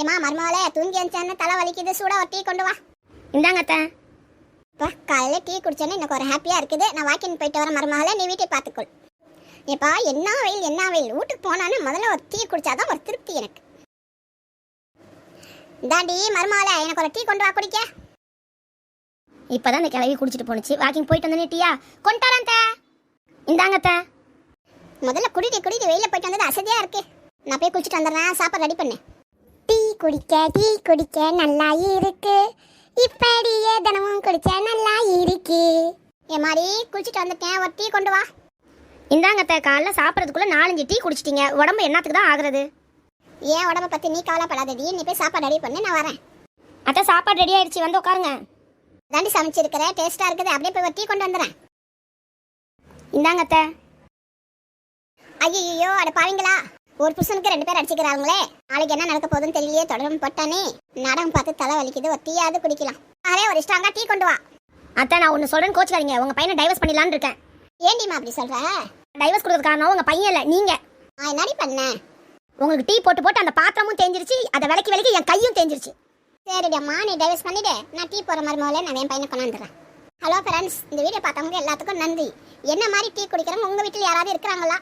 ஏமா மருமகளே தூங்கி எழுந்தான்னு தலை வலிக்குது சூடாக ஒரு டீ கொண்டு வா. இந்தாங்க அத்தை. இப்போ காலையில் டீ குடிச்சேன்னு எனக்கு ஒரு ஹாப்பியாக இருக்குது. நான் வாக்கிங் போயிட்டு வர மருமகளே நீ வீட்டை பார்த்துக்கொள். ஏப்பா என்ன வெயில் என்ன வெயில் வீட்டுக்கு போனான்னு முதல்ல ஒரு டீ குடிச்சாதான் ஒரு திருப்தி எனக்கு. இந்தாண்டி மருமகளே எனக்கு ஒரு டீ கொண்டு வா குடிக்க. இப்போதான் இந்த கிளவி குடிச்சிட்டு போனுச்சு வாக்கிங் போயிட்டு வந்தனே டீயா? கொண்டு அத்தை. இந்தாங்க முதல்ல குடிட்டு குடிட்டு வெயில போயிட்டு வந்தது அசதியா இருக்கு. நான் போய் குளிச்சுட்டு வந்துடுறேன் சாப்பாடு ரெடி பண்ணேன் குடிக்க டீ குடிக்க நல்லா இருக்கு. இப்படியே தினமும் குடிச்ச நல்லா இருக்கு. ஏ மாதிரி குளிச்சுட்டு வந்துட்டேன். ஒரு டீ கொண்டு வா. இந்தாங்க காலைல சாப்பிட்றதுக்குள்ளே நாலஞ்சு டீ குடிச்சிட்டீங்க. உடம்பு என்னத்துக்கு தான் ஆகுறது? ஏன் உடம்ப பற்றி நீ கவலைப்படாதடி நீ போய் சாப்பாடு ரெடி பண்ணு நான் வரேன். அத்தை சாப்பாடு ரெடி ஆயிடுச்சு. வந்து உட்காருங்க. தாண்டி சமைச்சிருக்கிறேன் டேஸ்ட்டாக இருக்குது. அப்படியே போய் ஒரு டீ கொண்டு வந்துடுறேன். இந்தாங்க அத்தை. ஐயோ அட பாவீங்களா. ஒரு புருஷனுக்கு ரெண்டு பேர் அடிச்சுக்கிறாங்களே நாளைக்கு என்ன நடக்க போகுதுன்னு தெரியலையே தொடரும் பட்டானே. நாடகம் பார்த்து தலை வலிக்குது ஒரு டீயாவது குடிக்கலாம். அதே ஒரு ஸ்ட்ராங்கா டீ கொண்டு வா. அத்தை நான் ஒன்று சொல்றேன்னு கோச்சுக்காதீங்க. உங்க பையனை டைவர்ஸ் பண்ணிடலான்னு இருக்கேன். ஏண்டிமா அப்படி சொல்ற? டைவர்ஸ் கொடுக்கறது காரணம் உங்க பையன் இல்லை நீங்க. நான் என்னடி பண்ணேன் உங்களுக்கு டீ போட்டு போட்டு அந்த பாத்திரமும் தேஞ்சிருச்சு அதை விலைக்கு விலக்கி என் கையும் தேஞ்சிருச்சு. சரிடி அம்மா நீ டைவர்ஸ் பண்ணிடு. நான் டீ போற மாதிரி முதல்ல நான் என் பையனை கொண்டாந்துறேன் ஹலோ ஃப்ரெண்ட்ஸ் இந்த வீடியோ பார்த்தவங்க எல்லாத்துக்கும் நன்றி. என்ன மாதிரி டீ குடிக்கிறவங்க உங்க வீட்டில் யாராவது இருக்கிறாங்களா?